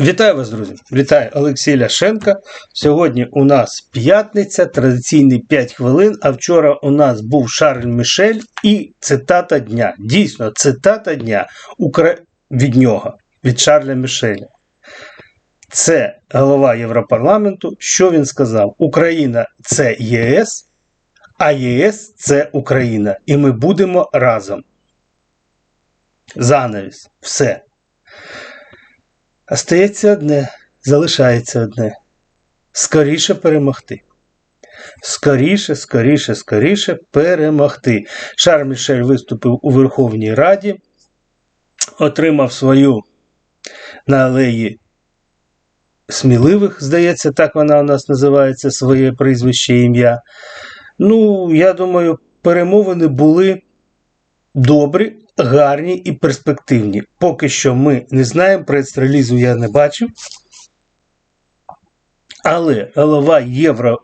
Вітаю вас, друзі! Вітаю Олексій Ляшенко. Сьогодні у нас п'ятниця, традиційні 5 хвилин. А вчора у нас був Шарль Мішель і цитата дня. Дійсно, цитата дня Укра... від нього, від Шарля Мішеля. Це голова Європарламенту. Що він сказав? Україна це ЄС, а ЄС це Україна. І ми будемо разом. Занавіс. Все. Остається одне, залишається одне. Скоріше перемогти. Скоріше, скоріше, скоріше перемогти. Шарль Мішель виступив у Верховній Раді, отримав свою на алеї сміливих, здається, так вона у нас називається своє прізвище ім'я. Ну, я думаю, перемовини були добрі, гарні і перспективні. Поки що ми не знаємо, прес-релізу я не бачив. Але голова Євро.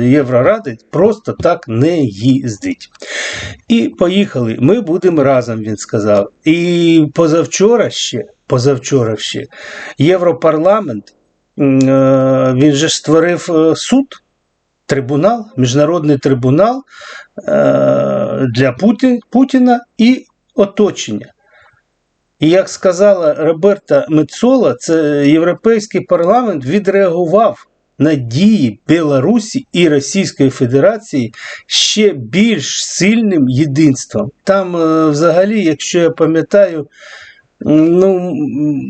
Євроради просто так не їздить. І поїхали. Ми будемо разом, він сказав. І позавчора ще, позавчора ще Європарламент, е, він же створив е, суд, трибунал, міжнародний трибунал е, для Путіна і оточення. І як сказала Роберта Мецола, це Європейський парламент відреагував на дії Білорусі і Російської Федерації ще більш сильним єдинством. Там, взагалі, якщо я пам'ятаю, ну,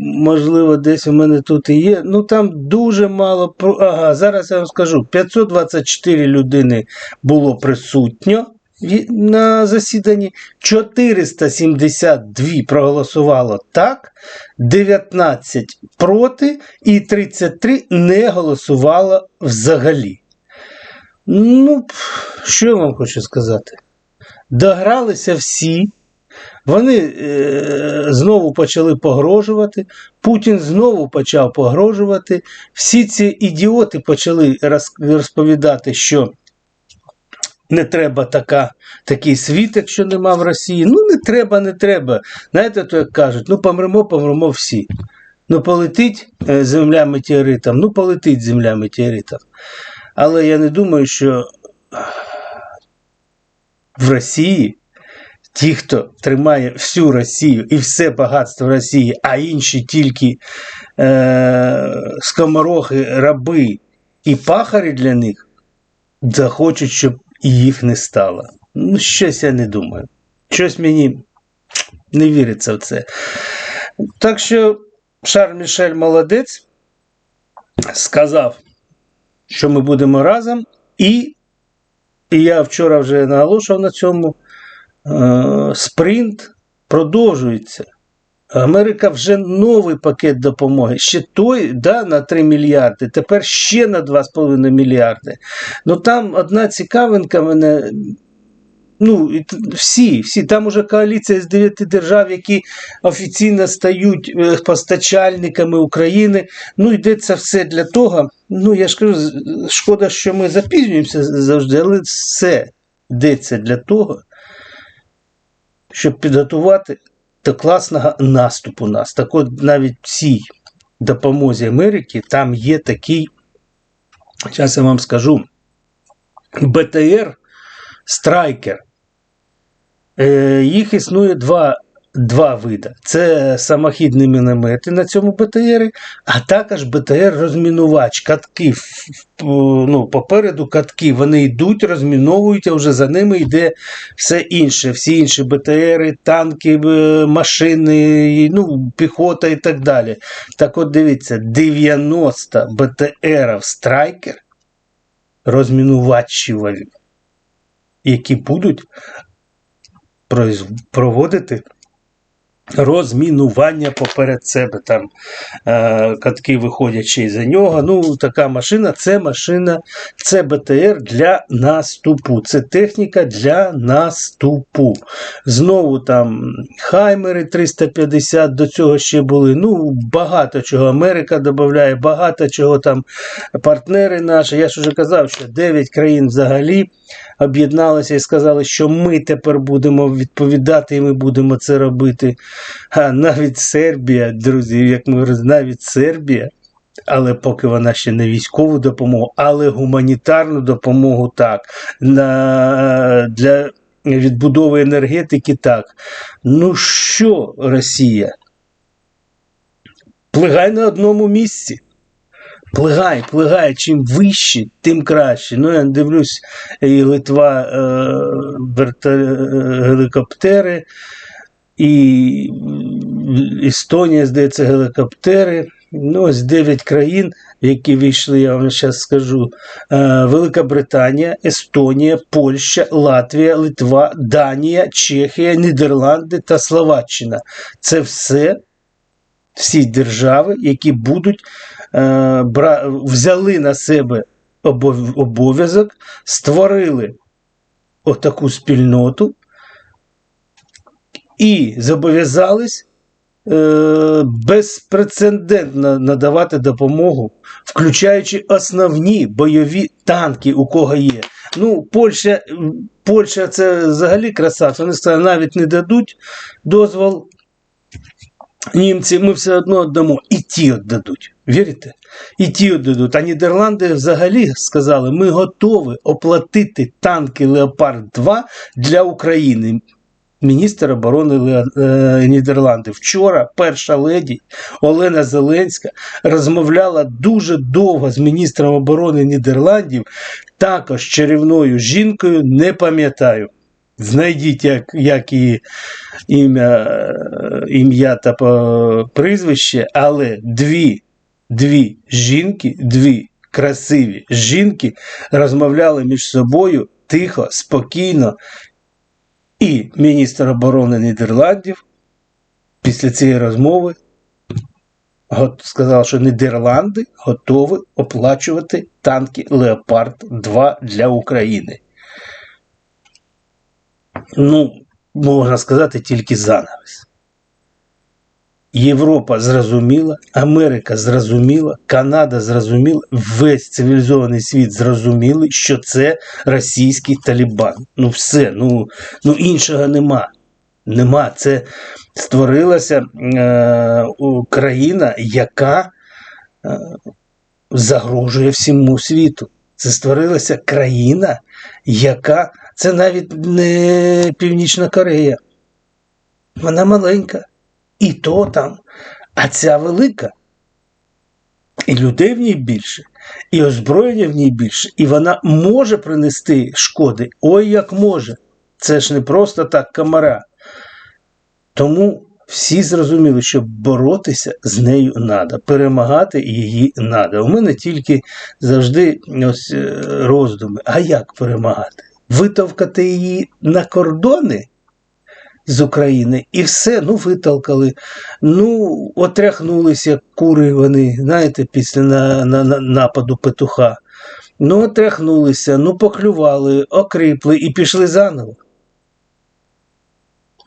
можливо, десь у мене тут і є. Ну там дуже мало Ага, зараз я вам скажу: 524 людини було присутньо на засіданні, 472 проголосувало так, 19 проти і 33 не голосувало взагалі. Ну, що я вам хочу сказати? Догралися всі. Вони е, знову почали погрожувати. Путін знову почав погрожувати. Всі ці ідіоти почали розповідати, що не треба така, такий світ, якщо нема в Росії. Ну, не треба, не треба. Знаєте, то як кажуть, ну помремо, помремо всі. Ну, полетить е, земля метеоритом, ну полетить земля метеоритом. Але я не думаю, що в Росії ті, хто тримає всю Росію і все багатство Росії, а інші тільки е, скоморохи, раби і пахарі для них, захочуть, щоб їх не стало. Ну, щось я не думаю. Щось мені не віриться в це. Так що Шарль Мішель молодець сказав, що ми будемо разом, і, і я вчора вже наголошував на цьому. Е, спринт продовжується. Америка вже новий пакет допомоги. Ще той да, на 3 мільярди, тепер ще на 2,5 мільярди. Ну там одна цікавинка мене. Ну, всі, всі, там уже коаліція з дев'яти держав, які офіційно стають е, постачальниками України. Ну, йдеться все для того. Ну, я ж кажу, шкода, що ми запізнюємося завжди, але все йдеться для того, щоб підготувати до класного наступу нас. Так от навіть в цій допомозі Америки там є такий, зараз я вам скажу, БТР Страйкер. Е, їх існує два два види. Це самохідні міномети на цьому БТРі, а також БТР-розмінувач. Катки ну, попереду катки вони йдуть, розміновують, а вже за ними йде все інше. Всі інші БТРи, танки, машини, ну, піхота і так далі. Так от дивіться, 90 БТРів страйкер розмінувачів, які будуть проводити розмінування поперед себе. Там е, катки виходять ще за нього. Ну, така машина це машина, це БТР для наступу. Це техніка для наступу. Знову там Хаймери 350 до цього ще були. Ну, багато чого. Америка додає, багато чого там партнери наші. Я ж вже казав, що 9 країн взагалі об'єдналися і сказали, що ми тепер будемо відповідати, і ми будемо це робити. А навіть Сербія, друзі, як ми говоримо, навіть Сербія, але поки вона ще не військову допомогу, але гуманітарну допомогу так. На, для відбудови енергетики так. Ну що, Росія? Плигай на одному місці. Плигай, плигай, чим вище, тим краще. Ну, я дивлюсь, і Литва е, верта, е, гелікоптери, і Естонія, здається, гелікоптери. Ну, ось 9 країн, які війшли, я вам зараз скажу. Е, Велика Британія, Естонія, Польща, Латвія, Литва, Данія, Чехія, Нідерланди та Словаччина. Це все всі держави, які будуть взяли на себе обов'язок, створили отаку спільноту і зобов'язались е, безпрецедентно надавати допомогу, включаючи основні бойові танки, у кого є. Ну, Польща, Польща це взагалі красавці. Вони навіть не дадуть дозвол німці, ми все одно віддамо. І ті віддадуть. Вірите? І ті віддадуть. А Нідерланди взагалі сказали, ми готові оплатити танки Леопард 2 для України. Міністр оборони е, Нідерландів. Вчора перша леді Олена Зеленська розмовляла дуже довго з міністром оборони Нідерландів, також чарівною жінкою, не пам'ятаю. Знайдіть, як, як її ім'я, е, ім'я та прізвище, але дві, дві жінки, дві красиві жінки розмовляли між собою тихо, спокійно. І міністр оборони Нідерландів після цієї розмови сказав, що Нідерланди готові оплачувати танки Леопард 2 для України. Ну, можна сказати, тільки занавес. Європа зрозуміла, Америка зрозуміла, Канада зрозуміла, весь цивілізований світ зрозуміли, що це російський Талібан. Ну все, ну, ну іншого нема. Нема. Це створилася е, країна, яка е, загрожує всьому світу. Це створилася країна, яка це навіть не Північна Корея. Вона маленька. І то там. А ця велика. І людей в ній більше, і озброєння в ній більше, і вона може принести шкоди. Ой, як може. Це ж не просто так комара. Тому всі зрозуміли, що боротися з нею треба, перемагати її треба. У мене тільки завжди ось е, роздуми. А як перемагати? Витовкати її на кордони з України і все, ну витолкали. Ну, отряхнулися кури вони, знаєте, після на, на, на нападу петуха. Ну, отряхнулися, ну поклювали, окріпли і пішли заново.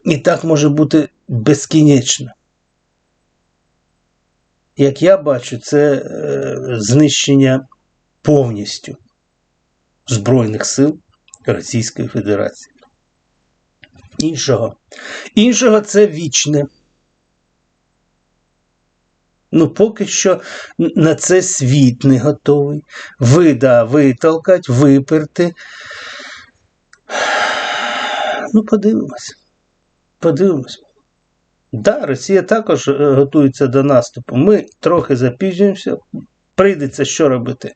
І так може бути безкінечно. Як я бачу, це е, знищення повністю Збройних сил Російської Федерації. Іншого. Іншого це вічне. Ну, поки що на це світ не готовий. Ви, да, витолкать, виперти. Ну, подивимось. Подивимось. Да, Росія також е, готується до наступу. Ми трохи запізнюємося. Прийдеться що робити?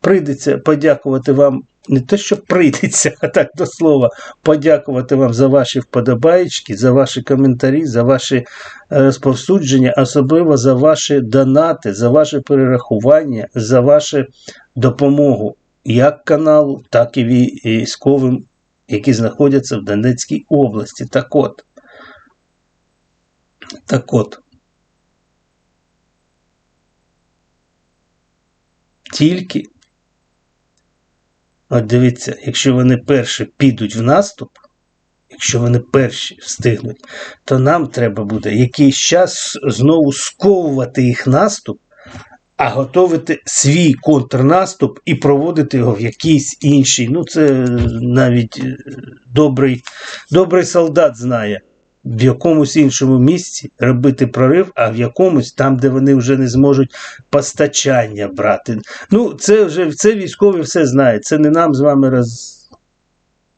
Прийдеться подякувати вам, не те, що прийдеться, а так до слова, подякувати вам за ваші вподобаєчки, за ваші коментарі, за ваші е, розповсюдження, особливо за ваші донати, за ваше перерахування, за вашу допомогу як каналу, так і військовим, які знаходяться в Донецькій області. Так от. Так от. Тільки, от дивіться, якщо вони перші підуть в наступ, якщо вони перші встигнуть, то нам треба буде якийсь час знову сковувати їх наступ, а готувати свій контрнаступ і проводити його в якийсь інший. Ну, це навіть е, добрий, добрий солдат знає. В якомусь іншому місці робити прорив, а в якомусь там, де вони вже не зможуть постачання брати. Ну, це вже це військові все знають. Це не нам з вами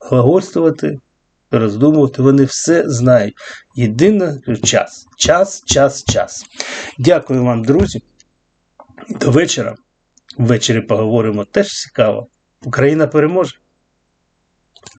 розглагольствувати, роздумувати. Вони все знають. Єдине час. Час, час, час. Дякую вам, друзі. До вечора. Ввечері поговоримо теж цікаво. Україна переможе.